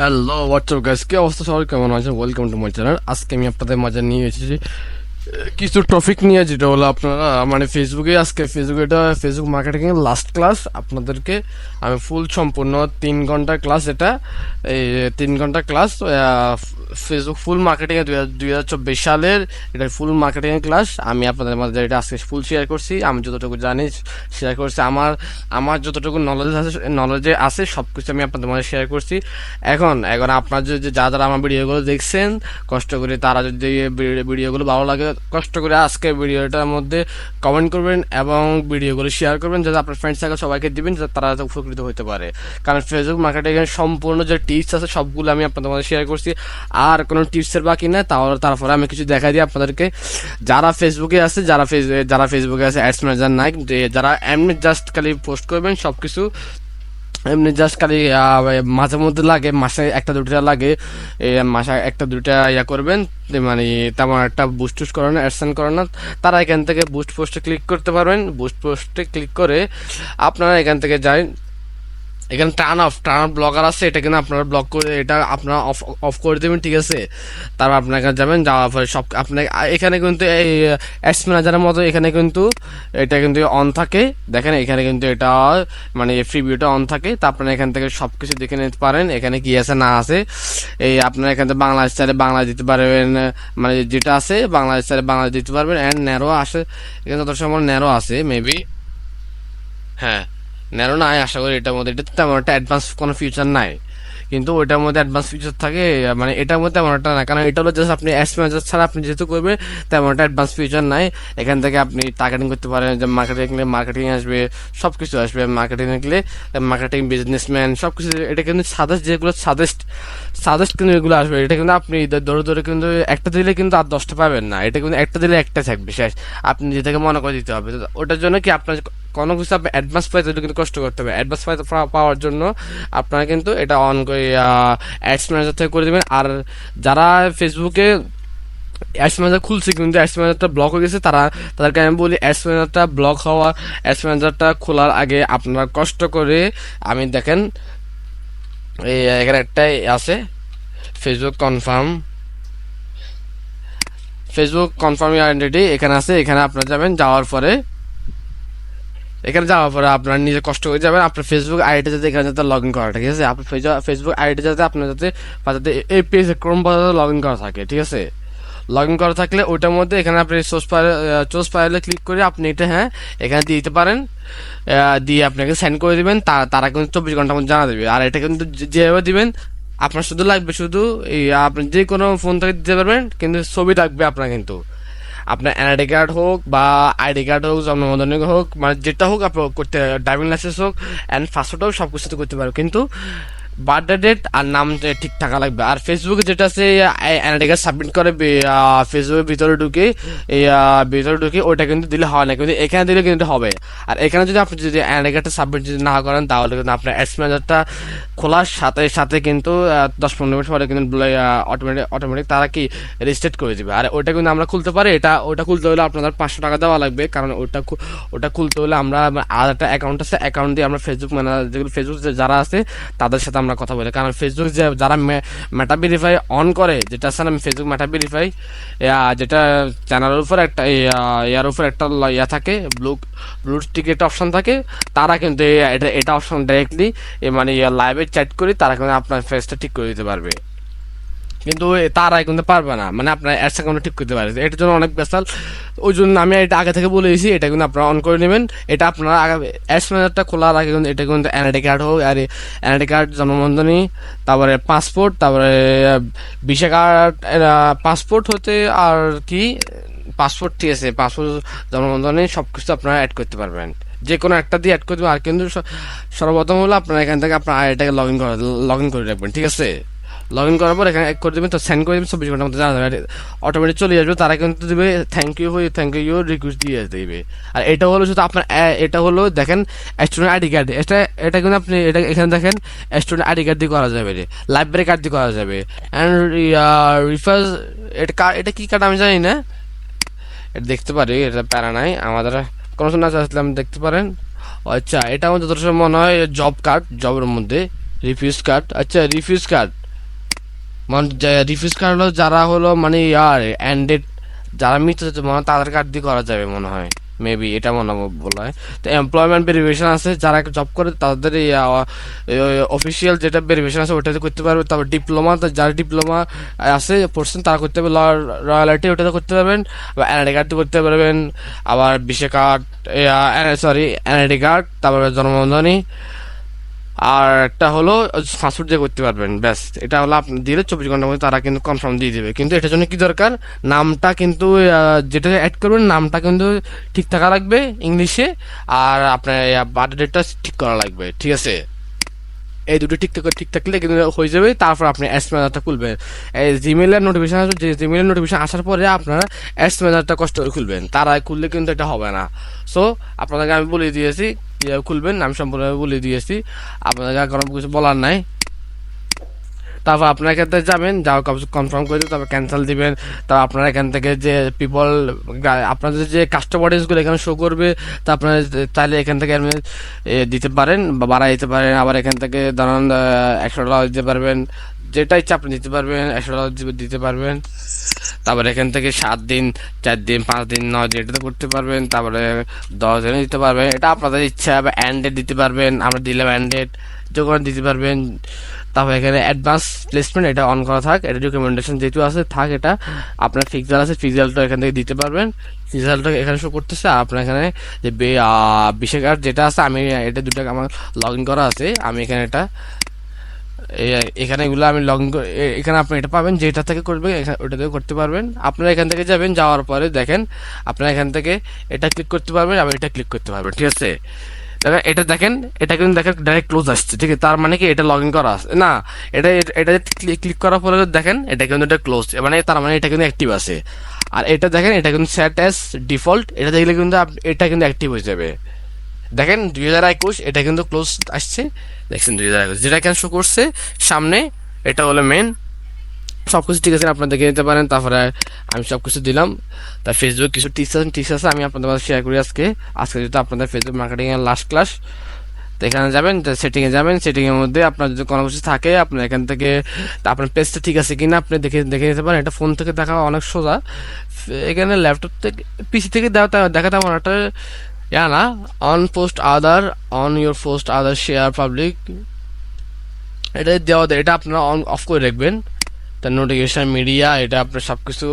Hello WhatsApp guys কি অবস্থা? সবাই কেমন আছেন? ওয়েলকাম টু মাই চ্যানেল আজকে আমি আপনাদের মাঝে নিয়ে এসেছি কিছু টপিক নিয়ে, যেটা হলো আপনারা মানে ফেসবুকে আজকে ফেসবুকে এটা ফেসবুক মার্কেটিংয়ের লাস্ট ক্লাস আপনাদেরকে আমি ফুল সম্পূর্ণ তিন ঘণ্টা ক্লাস এটা, এই তিন ঘণ্টা ক্লাস ফেসবুক ফুল মার্কেটিং এ দুই হাজার চব্বিশ সালের এটা ফুল মার্কেটিং এর ক্লাস আমি আপনাদের মাঝে এটা আজকে ফুল শেয়ার করছি। আমি যতটুকু জানি শেয়ার করছি। আমার আমার যতটুকু নলেজ আছে নলেজে আছে সব কিছু আমি আপনাদের মাঝে শেয়ার করছি। এখন এখন আপনার যদি যারা যারা আমার ভিডিওগুলো দেখছেন, কষ্ট করে তারা যদি ভিডিওগুলো ভালো লাগে, কষ্ট করে আজকে ভিডিওটার মধ্যে কমেন্ট করবেন এবং ভিডিওগুলো শেয়ার করবেন, যাতে আপনার ফ্রেন্ড সার্কেল সবাইকে দিবেন, যাতে তারা যাতে উপকৃত হতে পারে। কারণ ফেসবুক মার্কেটিং এর সম্পূর্ণ যে টিপস আছে, সবগুলো আমি আপনাদের মধ্যে শেয়ার করছি। আর কোনো টিপসের বাকি না তাহলে তারপরে আমি কিছু দেখা দিই আপনাদেরকে। যারা ফেসবুকে আছে, যারা যারা ফেসবুকে আছে অ্যাডস ম্যানেজার নাই যারা এমনি জাস্ট খালি পোস্ট করবেন সব কিছু এমনি জাস্ট খালি মাঝে মধ্যে লাগে, মাসে একটা দুটা লাগে মাসে একটা দুটা ইয়া করবেন মানে তেমন একটা বুস্ট টুস্ট করে না অ্যাডসেন্ট করে না। তারা এখান থেকে বুস্ট পোস্টে ক্লিক করতে পারবেন। বুস্ট পোস্টে ক্লিক করে আপনারা এখান থেকে যাই এখানে turn off turn off blogger আছে, এটা কিন্তু আপনারা ব্লক করে, এটা আপনারা অফ অফ করে দেবেন, ঠিক আছে? তারপর আপনার এখানে যাবেন, যাওয়ার পরে সব, আপনার এখানে কিন্তু এই অ্যাডস ম্যানেজারের মতো এখানে কিন্তু এটা কিন্তু অন থাকে। দেখেন, এখানে কিন্তু এটা মানে ফ্রি ভিউটা অন থাকে। তা আপনারা এখান থেকে সব কিছু দেখে নিতে পারেন, এখানে কি আছে, না আছে। এই আপনারা এখান থেকে বাংলাদেশ চাইলে বাংলা দিতে পারবেন মানে যেটা আছে, বাংলাদেশ চাইলে বাংলা দিতে পারবেন অ্যান্ড ন্যারো আসে। এখানে যত সময় ন্যারো আছে মেবি হ্যাঁ। ন্যারো নাই, আশা করি এটার মধ্যে এটা তেমন একটা অ্যাডভান্স কোনো ফিউচার নাই। কিন্তু ওইটার মধ্যে অ্যাডভান্স ফিচার থাকে মানে এটার মধ্যে তেমন একটা না, কারণ এটা হলো জাস্ট আপনি অ্যাস ম্যানেজার ছাড়া আপনি যেহেতু করবেন, তেমন একটা অ্যাডভান্স ফিচার নাই। এখান থেকে আপনি টার্গেটিং করতে পারেন, যে মার্কেটিং মার্কেটিং আসবে সব কিছু আসবে মার্কেটিং গেলে মার্কেটিং বিজনেসম্যান সব কিছু এটা কিন্তু সাজেস্ট যেগুলো সাজেস্ট সাজেস্ট কিন্তু এগুলো আসবে। এটা কিন্তু আপনি ধরে ধরে কিন্তু একটা দিলে কিন্তু আর দশটা পাবেন না। এটা কিন্তু একটা দিলে একটা থাকবে, শেষ। আপনি যেটাকে মনে করে দিতে হবে ওটার জন্য কি আপনার কোনো কিছু আপনি অ্যাডভান্স পাইতে কিন্তু কষ্ট করতে হবে। অ্যাডভান্স পাইতে পাওয়ার জন্য আপনারা কিন্তু এটা অন করে অ্যাডস ম্যানেজার থেকে করে দেবেন। আর যারা ফেসবুকে অ্যাডস ম্যানেজার খুলছে কিন্তু অ্যাডস ম্যানেজারটা ব্লক হয়ে গেছে, তারা তাদেরকে আমি বলি অ্যাডস ম্যানেজারটা ব্লক হওয়া অ্যাডস ম্যানেজারটা খোলার আগে আপনারা কষ্ট করে, আমি দেখেন, এই এখানে একটাই আছে Facebook confirm Facebook confirm identity এখানে আছে, এখানে আপনারা যাবেন, যাওয়ার পরে এখানে যাওয়ার পরে আপনার নিজে কষ্ট করে যাবেন। আপনার ফেসবুক আইডিটা যাতে এখানে যাতে লগ ইন করা ঠিক আছে? আপনার ফেসবুক আইডি যাতে আপনার যাতে যাতে এই পেজ ক্রোম বাজারে লগ ইন করা থাকে, ঠিক আছে? লগ ইন করা থাকলে ওইটার মধ্যে এখানে আপনি সোর্স ফাইল সোর্স ফাইলে ক্লিক করে আপনি এটা হ্যাঁ এখানে দিয়ে দিতে পারেন। দিয়ে আপনাকে সেন্ড করে দিবেন। তারা কিন্তু চব্বিশ ঘণ্টার মধ্যে জানা দেবে। আর এটা কিন্তু যেভাবে দিবেন, আপনার শুধু লাগবে শুধু এই, আপনি যে কোনো ফোন থেকে দিতে পারবেন, কিন্তু ছবি লাগবে আপনার কিন্তু। আপনার এনআইডি কার্ড হোক বা আইডি কার্ড হোক জন্ম হোক মানে যেটা হোক আপনার করতে ড্রাইভিং লাইসেন্স হোক অ্যান্ড ফার্স্ট হোক সব কিছু করতে পারো। কিন্তু বার্থডে ডেট আর নাম ঠিক থাকা লাগবে। আর ফেসবুকে যেটা আছে কার্ড সাবমিট করে ফেসবুকের ভিতরে ঢুকে ভিতরে ঢুকে ওটা কিন্তু দিলে হয় না। কিন্তু এখানে দিলে কিন্তু হবে। আর এখানে যদি আপনি যদি কার্ডটা সাবমিট যদি না করেন, তাহলে কিন্তু আপনার অ্যাডস ম্যানেজারটা খোলার সাথে সাথে কিন্তু দশ পনেরো মিনিট পরে কিন্তু অটোমেটিক অটোমেটিক তারা কি রেজিস্ট্রেট করে দেবে। আর ওটা কিন্তু আমরা খুলতে পারি। এটা ওটা খুলতে হলে আপনাদের পাঁচশো টাকা দেওয়া লাগবে। কারণ ওটা ওটা খুলতে হলে আমরা আর একটা অ্যাকাউন্ট আছে। অ্যাকাউন্ট দিয়ে আমরা ফেসবুক ম্যানেজার যেগুলো ফেসবুক যারা আছে, তাদের সাথে আমরা কথা বলি। কারণ ফেসবুক যে যারা মেটা ভেরিফাই অন করে, যেটা স্যার না ফেসবুক মেটা ভেরিফাই যেটা চ্যানেলের উপর একটা ইয়ার উপর একটা ইয়া থাকে ব্লু ব্লু টিকেট অপশন থাকে, তারা কিন্তু এটা এটা অপশন ডাইরেক্টলি মানে লাইভে চ্যাট করে, তারা কিন্তু আপনার ফেসটা ঠিক করে দিতে পারবে। কিন্তু তারা কিন্তু পারবে না। মানে আপনার অ্যাডস অ্যাকাউন্ট ঠিক করতে পারে? এটার জন্য অনেক বেসাল ওই জন্য আমি এটা আগে থেকে বলে দিয়েছি, এটা কিন্তু আপনারা অন করে নেবেন। এটা আপনারা আগে অ্যাডস ম্যানেজারটা খোলার আগে কিন্তু এটা কিন্তু এনআইডি কার্ড হোক, আর এনআইডি কার্ড জন্মবন্ধনী, তারপরে পাসপোর্ট তারপরে ভিসা কার্ড পাসপোর্ট হতে আর কি পাসপোর্ট ঠিক আছে পাসপোর্ট জন্মবন্ধনী সব কিছু আপনারা অ্যাড করতে পারবেন। যে কোনো একটা দিয়ে অ্যাড করতে আর কিন্তু সর্বপ্রথম হলো আপনারা এখান থেকে আপনার আইডিটাকে লগ ইন করে লগ ইন করে রাখবেন, ঠিক আছে? লগ ইন করার পর এখানে এক করে দেবেন, তো সেন্ড করে দেবেন চব্বিশ ঘণ্টার মধ্যে জানা যাবে অটোমেটিক চলে আসবে, তারা কিন্তু দেবে থ্যাংক ইউ হয়ে থ্যাংক ইউ রিকোয়েস্ট দিয়ে দেবে। আর এটা হলো শুধু আপনার এটা হলো দেখেন স্টুডেন্ট আইডি কার্ড এটা এটা কিন্তু আপনি, এটা এখানে দেখেন স্টুডেন্ট আইডি কার্ড দিয়ে করা যাবে লাইব্রেরি কার্ড দিয়ে করা যাবে। অ্যান্ড রিফার এটা এটা কি কার্ড আমি জানি না। এটা দেখতে পারি, এটা প্যারা নাই, আমাদের কোনো সময় আসলে আমি দেখতে পারেন। আচ্ছা এটা আমার সম্ভব মনে হয় জব কার্ড জবের মধ্যে রিফিউজ কার্ড আচ্ছা রিফিউজ কার্ড মানে রিফিউজ কার্ড হলো, যারা হলো মানে ইয়ার অ্যান্ডেড যারা মিথ্যা মানে তাদের কার্ড দিয়ে করা যাবে মনে হয়। মেবি এটা মনে বলা হয়। তো এমপ্লয়মেন্ট ভেরিফিকেশন আছে, যারা জব করে, তাদের অফিসিয়াল যেটা ভেরিফিকেশন আছে ওটাতে করতে পারবে। তারপর ডিপ্লোমা যারা ডিপ্লোমা আছে পড়ছেন তারা করতে পারবে। রয়্যালিটি ওটাতে করতে পারবেন। আবার এনআইডি কার্ড করতে পারবেন। আবার বিশে কার্ড সরি এনআইডি কার্ড তারপরে জন্মবন্ধনী আর একটা হলো ফাস্টফুড দিয়ে করতে পারবেন, ব্যাস। এটা হলো আপনি দিলে চব্বিশ ঘণ্টার মধ্যে তারা কিন্তু কনফার্ম দিয়ে দেবে। কিন্তু এটার জন্য কি দরকার? নামটা কিন্তু যেটা অ্যাড করবেন, নামটা কিন্তু ঠিক থাকা লাগবে ইংলিশে আর আপনার বার্থ ডেটটা ঠিক করা লাগবে, ঠিক আছে? এই দুটো ঠিক ঠিক থাকলে কিন্তু হয়ে যাবে। তারপর আপনি অ্যাডস ম্যানেজারটা খুলবেন। এই জিমেলের নোটিফিকেশন আসবে, যে জিমেলের নোটিফিকেশন আসার পরে আপনারা অ্যাডস ম্যানেজারটা কষ্ট করে খুলবেন। তারা খুললে কিন্তু এটা হবে না। সো আপনাদেরকে আমি বলে দিয়েছি কীভাবে খুলবেন আমি সম্পূর্ণভাবে বলে দিয়েছি আপনাদেরকে আর কোনো কিছু বলার নাই। তারপর আপনার এখান থেকে যাবেন যাও কনফার্ম করে দিন তারপর ক্যান্সেল দিবেন। তারপর আপনারা এখান থেকে যে পিপল আপনাদের যে কাস্টমারিজগুলো এখানে শো করবে তা আপনারা চাইলে এখান থেকে আপনি, দিতে পারেন বা বাড়াই দিতে পারেন। আবার এখান থেকে ধরুন একশো ডলার দিতে পারবেন। যেটা ইচ্ছা আপনি দিতে পারবেন একশো ডলার দিতে পারবেন। তারপরে এখান থেকে সাত দিন চার দিন পাঁচ দিন নয় দিন এটাতে করতে পারবেন। তারপরে দশ দিনে দিতে পারবেন। এটা আপনাদের ইচ্ছা বা অ্যান্ডেড দিতে পারবেন। আমরা দিলাম অ্যান্ডেড যে কোনো দিতে পারবেন। তারপর এখানে অ্যাডভান্স প্লেসমেন্ট এটা অন করা থাক, এটা রিকমেন্ডেশন যেহেতু আছে, থাক এটা। আপনার ফিক্সাল আছে ফিক্সালটা এখান থেকে দিতে পারবেন। ফিক্সালটা এখানে শো করতেছে, আর আপনার এখানে যে বিশেষ কার্ড যেটা আছে, আমি, এটা দুটো আমার লগ ইন করা আছে, আমি এখানে এটা এখানে এগুলো আমি লগ ইন এখানে আপনি এটা পাবেন, যেটা থেকে করবেন ওটা থেকে করতে পারবেন। আপনারা এখান থেকে যাবেন, যাওয়ার পরে দেখেন, আপনারা এখান থেকে এটা ক্লিক করতে পারবেন, আবার এটা ক্লিক করতে পারবেন, ঠিক আছে? দেখেন, এটা দেখেন, এটা কিন্তু দেখেন ডাইরেক্ট ক্লোজ আসছে, ঠিক আছে? তার মানে কি এটা লগ ইন করা আছে? না, এটা এটা ক্লিক করার পরে দেখেন, এটা কিন্তু এটা ক্লোজ মানে তার মানে এটা কিন্তু অ্যাক্টিভ আছে। আর এটা দেখেন, এটা কিন্তু সেট অ্যাজ ডিফল্ট এটা দেখলে কিন্তু এটা কিন্তু অ্যাক্টিভ হয়ে যাবে। দেখেন, দুই হাজার একুশ, এটা কিন্তু ক্লোজ আসছে। দেখছেন, দুই হাজার একুশ। যেটা এখানে শো করছে, সামনে, এটা হলো মেন সব কিছু ঠিক আছে আপনারা দেখে নিতে পারেন, তারপরে আমি সব কিছু দিলাম। তার ফেসবুক কিছু টিপস আছে টিপস আছে, আমি আপনাদের মাঝে শেয়ার করি আজকে। আজকে যেহেতু আপনাদের ফেসবুক মার্কেটিং এর লাস্ট ক্লাস তো এখানে যাবেন সেটিংয়ে যাবেন সেটিংয়ের মধ্যে আপনার যদি কোনো কিছু থাকে, আপনার এখান থেকে আপনার পেজটা ঠিক আছে কিনা আপনি দেখে দেখে নিতে পারেন। এটা ফোন থেকে দেখা অনেক সোজা। এখানে ল্যাপটপ থেকে পিসি থেকে দেখা তেমন একটা ইয়া না on post other on your post other share public এটা দেওয়া এটা আপনারা অন অফ করে রাখবেন। তার নোটিফিকেশন মিডিয়া এটা আপনার সব কিছু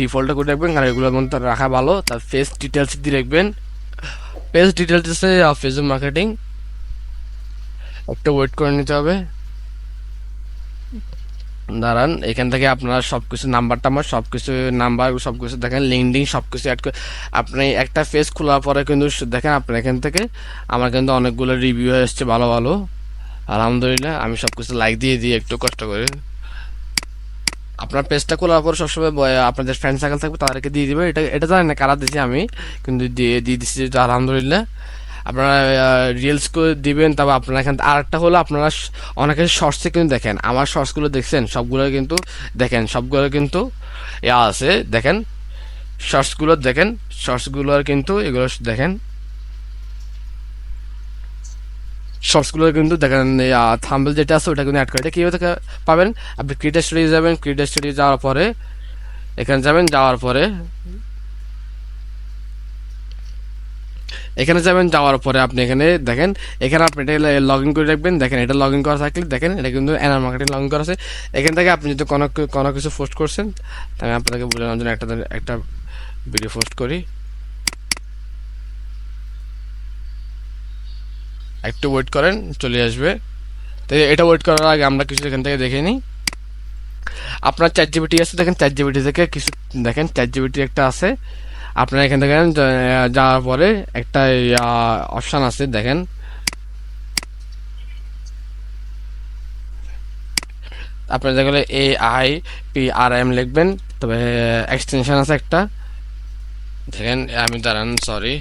ডিফল্টে করে রাখবেন আর এগুলোর মধ্যে রাখা ভালো। তার ফেস ডিটেলস দিয়ে রাখবেন। পেজ ডিটেলস আছে ফেসবুক মার্কেটিং একটু ওয়েট করে নিতে হবে। দাঁড়ান, এখান থেকে আপনারা সব কিছু নাম্বার টাম্বার সব কিছু নাম্বার সব কিছু দেখেন লিঙ্কডিং সব কিছু অ্যাড করে আপনি একটা ফেস খোলার পরে কিন্তু দেখেন আপনার এখান থেকে, আমার কিন্তু অনেকগুলো রিভিউ এসছে, ভালো ভালো। আলহামদুলিল্লাহ, আমি সব কিছু লাইক দিয়ে দিই, একটু কষ্ট করে। আপনার পেজটা খোলার পর সবসময় আপনাদের ফ্রেন্ড সার্কেল থাকবে, তাদেরকে দিয়ে দিবে। এটা এটা জানি না কারা দিচ্ছি আমি, কিন্তু দিয়ে দিয়ে দিচ্ছি যেটা আলহামদুলিল্লাহ। আপনারা রিলস করে দিবেন, তারপর আপনারা এখান আর একটা হলো আপনারা অনেকে শর্টসে কিন্তু দেখেন। আমার শর্টসগুলো দেখছেন, সবগুলো কিন্তু দেখেন, সবগুলো কিন্তু ইয়া আছে, দেখেন। শর্টসগুলো দেখেন শর্টসগুলোর কিন্তু এগুলো দেখেন। শর্টসগুলো কিন্তু দেখেন থাম্বেল যেটা আছে ওটা কিন্তু অ্যাড করে। এটা কীভাবে পাবেন? আপনি ক্রিয়েটার স্টুডিও যাবেন ক্রিয়েটার স্টুডিও যাওয়ার পরে, এখানে যাবেন, যাওয়ার পরে, এখানে যাবেন, যাওয়ার পরে আপনি এখানে দেখেন, এখানে আপনি এটা লগ ইন করে রাখবেন। দেখেন, এটা লগ ইন করা থাকলে দেখেন, এটা কিন্তু এনার মার্কেটিং লগ ইন করা আছে। এখান থেকে আপনি যদি কোনো কোনো কিছু পোস্ট করছেন, তাহলে আপনাকে বললাম জন্য একটা একটা ভিডিও পোস্ট করি। একটু ওয়েট করেন, চলে আসবে। তাই এটা ওয়েট করার আগে আমরা কিছু এখান থেকে দেখে নিই। আপনার চ্যাট জিবিটি আছে, দেখেন চ্যাট জিবিটি থেকে কিছু, দেখেন চ্যাট জিবিটি একটা আছে। আপনার এখান থেকে যাওয়ার পরে একটা অপশান আছে, দেখেন। আপনার যেগুলো A I P R M লিখবেন, তবে এক্সটেনশন আছে একটা। দেখেন, আমি দাঁড়ান সরি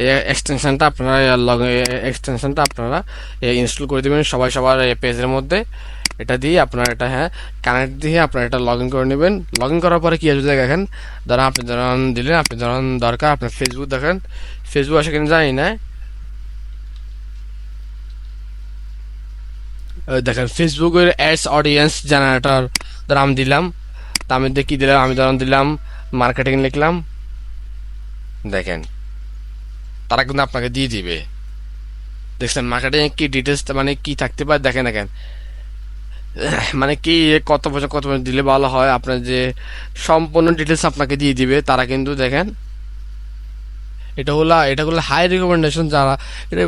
এই এক্সটেনশনটা আপনারা লগ এক্সটেনশনটা আপনারা ইনস্টল করে দেবেন সবাই সবার পেজের মধ্যে। এটা দিয়ে আপনারা এটা হ্যাঁ কানেক্ট দিয়ে আপনারা এটা লগ ইন করে নেবেন। লগ ইন করার পরে কি আসবে দেখেন? ধরেন আপনি ধরেন দিলেন, আপনি ধরেন দরকার, আপনার ফেসবুক দেখেন। ফেসবুক আসে কিনা জানি না। দেখেন ফেসবুকের অ্যাডস অডিয়েন্স জেনারেটর ধর আমি দিলাম। তা আমি কী দিলাম? আমি ধরুন দিলাম মার্কেটিং লিখলাম। দেখেন। তারা কিন্তু আপনাকে দিয়ে দিবে। দেখছেন মার্কেটিং কি ডিটেলস মানে কি থাকতে পারে দেখেন দেখেন। মানে কি কত বছর কত বছর দিলে ভালো হয় আপনার যে সম্পূর্ণ ডিটেলস আপনাকে দিয়ে দিবে তারা কিন্তু দেখেন এটা হলো এটা হলো হাই রিকমেন্ডেশন যারা এটা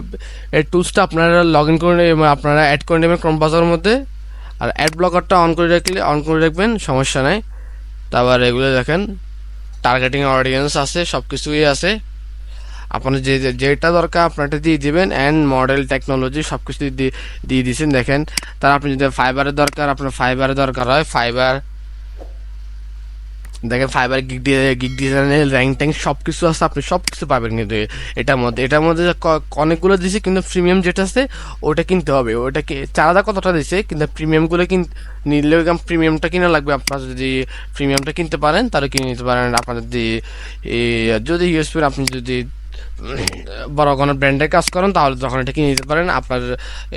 এই টুলসটা আপনারা লগ ইন করে নেবেন, আপনারা অ্যাড করে নেবেন ক্রম বাজারের মধ্যে আর অ্যাড ব্লকারটা অন করে রাখলে অন করে রাখবেন সমস্যা নাই। তারপর এগুলো দেখেন টার্গেটিং অডিয়েন্স আছে সব কিছুই আছে। আপনার যে যেটা দরকার আপনারটা দিয়ে দিবেন অ্যান্ড মডেল টেকনোলজি সব কিছু দিয়ে দিয়ে দিয়েছেন দেখেন। তার আপনি যদি ফাইবারের দরকার, আপনার ফাইবারের দরকার হয় ফাইবার দেখেন ফাইবার গিগ গিগ ডিজাইনের র্যাং ট্যাং সব কিছু আছে, আপনি সব কিছু পাবেন কিন্তু এটার মধ্যে। এটার মধ্যে অনেকগুলো দিছে, কিন্তু প্রিমিয়াম যেটা আছে, ওটা কিনতে হবে। ওটাকে চারাদা কতটা দিছে, কিন্তু প্রিমিয়ামগুলো কিন নিলেও প্রিমিয়ামটা কিনা লাগবে। আপনার যদি প্রিমিয়ামটা কিনতে পারেন, তাহলে কিনে নিতে পারেন। আপনার যদি যদি ইউএসপি আপনি যদি বড় কোনো ব্র্যান্ডের কাজ করেন, তাহলে তখন এটা কিনে নিতে পারেন আপনার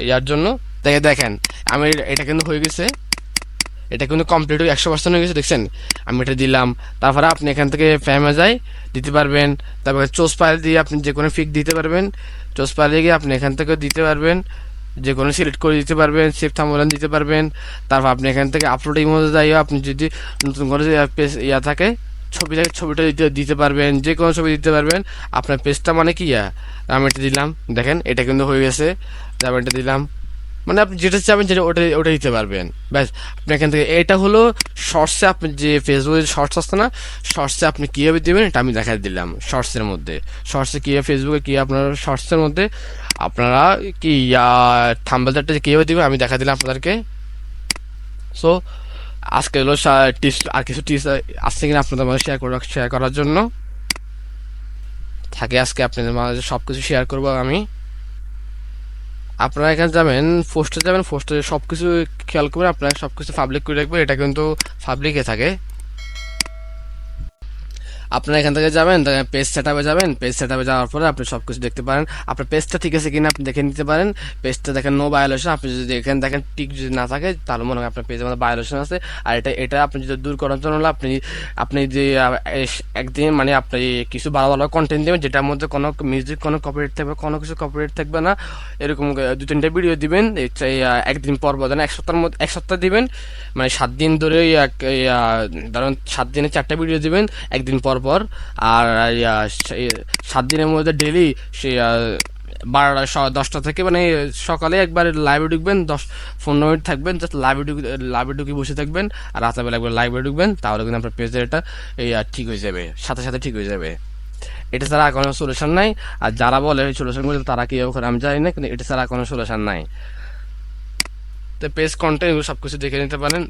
ইয়ার জন্য। দেখে, দেখেন, আমি এটা কিন্তু হয়ে গেছে। এটা কিন্তু কমপ্লিট হয়ে, একশো পার্সেন্ট হয়ে গেছে, দেখছেন? আমি এটা দিলাম। তারপরে আপনি এখান থেকে ফ্যামে যাই, দিতে পারবেন। তারপরে চোস পাইল দিয়ে আপনি যে কোনো ফিক দিতে পারবেন। চোস পাইলে গিয়ে আপনি এখান থেকে দিতে পারবেন। যে কোনো সিলেক্ট করে দিতে পারবেন সেফ থাম্বলেন দিতে পারবেন। তারপর আপনি এখান থেকে আপলোড মধ্যে যাইও। আপনি যদি নতুন করে ইয়া থাকে ছবি থাকে ছবিটা দিতে দিতে পারবেন, যে কোনো ছবি দিতে পারবেন। আপনার পেজটা মানে কি আমি এটা দিলাম, দেখেন, এটা কিন্তু হয়ে গেছে। আমি এটা দিলাম। মানে আপনি যেটা চাবেন যেটা ওটা ওটা দিতে পারবেন। ব্যাস, আপনি এখান থেকে, এটা হলো শর্টসে আপনি যে ফেসবুকে শর্টস আসছে না শর্টসে আপনি কীভাবে দেবেন এটা আমি দেখাই দিলাম শর্টসের মধ্যে। শর্টসে কীভাবে ফেসবুকে কী আপনার শর্টসের মধ্যে, আপনারা কি থাম্বেলটা কীভাবে দেবেন আমি দেখা দিলাম আপনাদেরকে। সো আজকে হলো টিপস আর কিছু টিপস আসছে কিনা আপনাদের মাঝে শেয়ার করা শেয়ার করার জন্য? থাকে আজকে আপনাদের মাঝে সব কিছু শেয়ার করব আমি। আপনারা এখানে যাবেন পোস্টে যাবেন পোস্টে সব কিছু খেয়াল করবেন আপনারা সব কিছু পাবলিক করে রাখবেন এটা কিন্তু পাবলিকে থাকে। আপনারা এখান থেকে যাবেন পেজ সেট আপে যাবেন পেজ সেট আপে যাওয়ার পরে আপনি সব কিছু দেখতে পারেন। আপনার পেজটা ঠিক আছে কিনা আপনি দেখে নিতে পারেন। পেজটা দেখেন নো ভায়োলেশন আপনি যদি এখানে দেখেন টিক যদি না থাকে তাহলে মনে হয় আপনার পেজের মধ্যে ভায়োলেশন আছে। আর এটা এটা আপনি যদি দূর করার জন্য হলো আপনি আপনি যে একদিন মানে আপনি কিছু ভালো ভালো কন্টেন্ট দেবেন যেটার মধ্যে কোনো মিউজিক কোনো কপিরাইট থাকবে কোনো কিছু কপিরাইট থাকবে না এরকম দু তিনটা ভিডিও দিবেন একদিন পর পর এক সপ্তাহের মধ্যে এক সপ্তাহ দিবেন মানে সাত দিন ধরে এই, সাত দিনে চারটা ভিডিও দিবেন একদিন পর পর আর সাত দিনের মধ্যে ডেলি সে বারোটা দশটা থেকে মানে সকালে একবার লাইভে ঢুকবেন, দশ, পনেরো মিনিট থাকবেন জাস্ট লাইভে ঢুকে লাইভে ঢুকে বসে থাকবেন, আর রাতেবেলা একবার লাইভে ঢুকবেন, তাহলে কিন্তু আপনার পেজের এটা এই ঠিক হয়ে যাবে, সাথে সাথে ঠিক হয়ে যাবে। এটা ছাড়া কোনো সলিউশন নাই, আর যারা বলে সলিউশন করে তারা কি করে আমি জানি না, কিন্তু এটা ছাড়া কোনো সলিউশন নাই। তো পেজ কন্টেন্ট সব কিছু দেখে নিতে পারেন।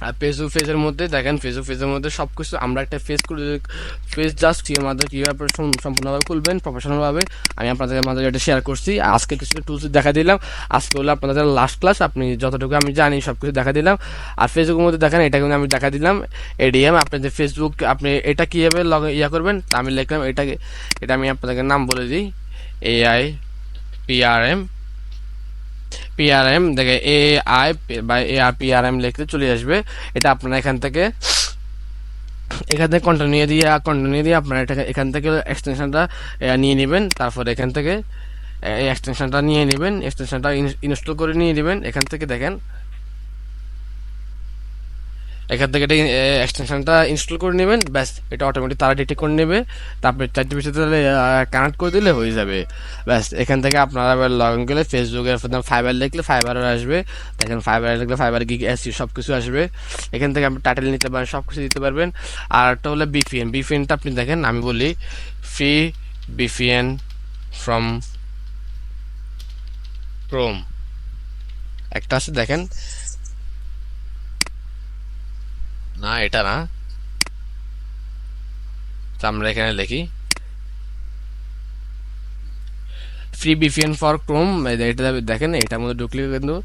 আর ফেসবুক পেজের মধ্যে দেখেন ফেসবুক পেজের মধ্যে সব কিছু আমরা একটা ফেস ফেস জাস্ট এর মাধ্যমে কীভাবে সম- সম্পূর্ণভাবে খুলবেন প্রফেশনালভাবে আমি আপনাদের মাঝে এটা শেয়ার করছি। আজকে কিছু টুলস দেখা দিলাম। আজকে হলো আপনাদের লাস্ট ক্লাস আপনি যতটুকু আমি জানি সব কিছু দেখা দিলাম। আর ফেসবুকের মধ্যে দেখেন, এটা কিন্তু আমি দেখা দিলাম। এডিএম আপনি যে ফেসবুক আপনি এটা কীভাবে লগ ইয়া করবেন, তা আমি লিখলাম। এটাকে, এটা আমি আপনাদেরকে নাম বলে দিই। এআই পিআরএম পিআরএম দেখে এ আই বা এ আর পিআরএম লিখতে চলে আসবে। এটা আপনারা এখান থেকে এখান থেকে কন্টিনিউ দিয়ে কন্টিনিউ দিয়ে আপনারা এটা এখান থেকে এক্সটেনশনটা নিয়ে নেবেন। তারপর এখান থেকে এই এক্সটেনশনটা নিয়ে নেবেন। এক্সটেনশনটা ইনস্টল করে নিয়ে নেবেন। এখান থেকে দেখেন এখান থেকে এটা এক্সটেনশনটা ইনস্টল করে নেবেন, ব্যাস, এটা অটোমেটিক তারা ডিটেক্ট করে নেবে, তারপরে চারটে পিছিয়ে তাহলে কানেক্ট করে দিলে হয়ে যাবে। ব্যাস, এখান থেকে আপনারা আবার লগ ইন করলে ফেসবুকে ফাইবার লিখলে ফাইবারও আসবে, দেখেন ফাইবার লিখলে ফাইবার গিগ এসি সব কিছু আসবে। এখান থেকে আপনি টাইটেল নিতে পারেন সব কিছু দিতে পারবেন। আর একটা হলো বিপিএন বিপিএনটা আপনি দেখেন, আমি বলি ফ্রি বিপিএন ফ্রম ক্রোম একটা আছে, দেখেন না, এটা না। আমরা এখানে লিখি। ফ্রি বিপিএন ফর ক্রোম এটা দেখেন, এটার মধ্যে ঢুকলে কিন্তু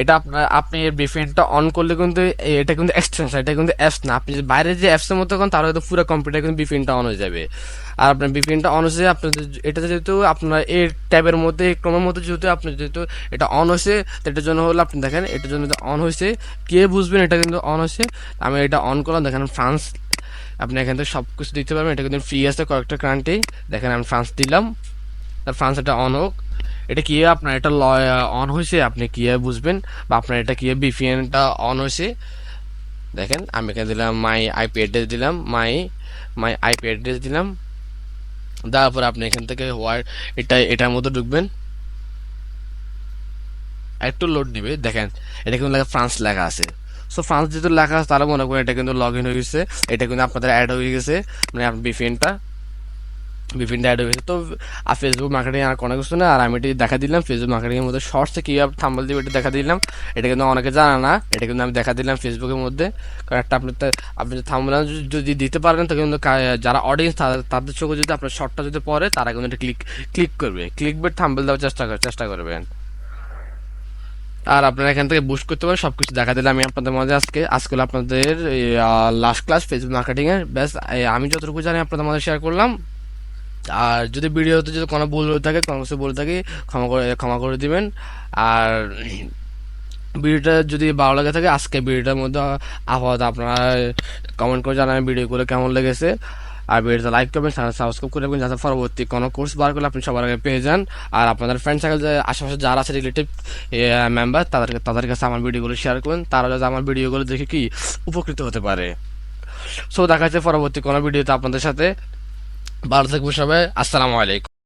এটা আপনার, আপনি এর ভিপিএনটা অন করলে কিন্তু এটা কিন্তু এক্সটেনশন এটা কিন্তু অ্যাপস না। আপনি বাইরে যে অ্যাপসের মতো করেন, তাহলে তো পুরো কম্পিউটার কিন্তু ভিপিএনটা অন হয়ে যাবে। আর আপনার ভিপিএনটা অন হয়েছে, আপনার এটা যেহেতু আপনার এই ট্যাবের মধ্যে ক্রমের মধ্যে যেহেতু আপনার যেহেতু এটা অন হয়েছে এটার জন্য হলো আপনি দেখেন, এটার জন্য অন হয়েছে। কে বুঝবেন এটা কিন্তু অন হয়েছে? আমি এটা অন করলাম, দেখেন ফ্রান্স আপনি এখান থেকে সব কিছু দিতে পারবেন, এটা কিন্তু ফ্রি আছে কয়েকটা কান্ট্রি দেখেন আমি ফ্রান্স দিলাম। ফ্রান্স এটা অন হোক। এটা কি আপনার এটা অন হয়েছে আপনি কীভাবে বুঝবেন, বা আপনার এটা কীভাবে বিপিএনটা অন হয়েছে দেখেন, আমি এখানে দিলাম মাই আইপি অ্যাড্রেস দিলাম মাই মাই আইপি অ্যাড্রেস দিলাম। দেওয়ার পরে আপনি এখান থেকে ওয়ার এটা, এটার মধ্যে ঢুকবেন। একটু লোড নেবে, দেখেন, এটা কিন্তু লেখা ফ্রান্স লেখা আছে। সো ফ্রান্স যেহেতু লেখা আছে তারা মনে করেন এটা কিন্তু লগ ইন হয়ে গেছে, এটা কিন্তু আপনাদের অ্যাড হয়ে গেছে মানে আপনার বিপিএনটা বিভিন্ন অ্যাড হয়ে গেছে তো আর ফেসবুক মার্কেটিং আর কোনো কিছু না, আর আমি এটি দেখা দিলাম ফেসবুক মার্কেটিংয়ের মধ্যে শর্টসে কীভাবে থাম্বল দিবে এটা দেখা দিলাম। এটা কিন্তু অনেকে জানা না, এটা কিন্তু আমি দেখা দিলাম ফেসবুকের মধ্যে। কারণ একটা আপনি আপনি থাম্বল যদি দিতে পারেন, তো কিন্তু যারা অডিয়েন্স তাদের চোখে যদি আপনার শর্টটা যদি পড়ে, তারা কিন্তু এটা ক্লিক ক্লিক করবে। ক্লিক বেট থাম্বল দেওয়ার চেষ্টা চেষ্টা করবেন। আর আপনারা এখান থেকে বুস্ট করতে পারেন সব কিছু দেখা দিলে আমি আপনাদের মাঝে আজকে আজকে আপনাদের লাস্ট ক্লাস ফেসবুক মার্কেটিং এর। ব্যাস আমি যতটুকু জানি আপনাদের মাঝে শেয়ার করলাম। আর যদি ভিডিওতে যদি কোনো ভুল হয়ে থাকে, কোনো কিছু বলে থাকি, ক্ষমা করে ক্ষমা করে দিবেন। আর ভিডিওটা যদি ভালো লাগে থাকে আজকে ভিডিওটার মধ্যে আপাতত আপনারা কমেন্ট করে জানাবেন ভিডিওগুলো কেমন লেগেছে। আর ভিডিওটা লাইক করবেন সাবস্ক্রাইব করে রাখবেন, যাতে পরবর্তী কোনো কোর্স বার করলে আপনি সবার আগে পেয়ে যান। আর আপনাদের ফ্রেন্ড সার্কেল আশেপাশে যারা আছে রিলেটিভ মেম্বার তাদেরকে তাদের কাছে আমার ভিডিওগুলো শেয়ার করবেন তারা যাতে আমার ভিডিওগুলো দেখে কি উপকৃত হতে পারে। সো দেখা যাচ্ছে পরবর্তী কোনো ভিডিওতে আপনাদের সাথে। ভালো থাকব সবাই। আসসালামু আলাইকুম।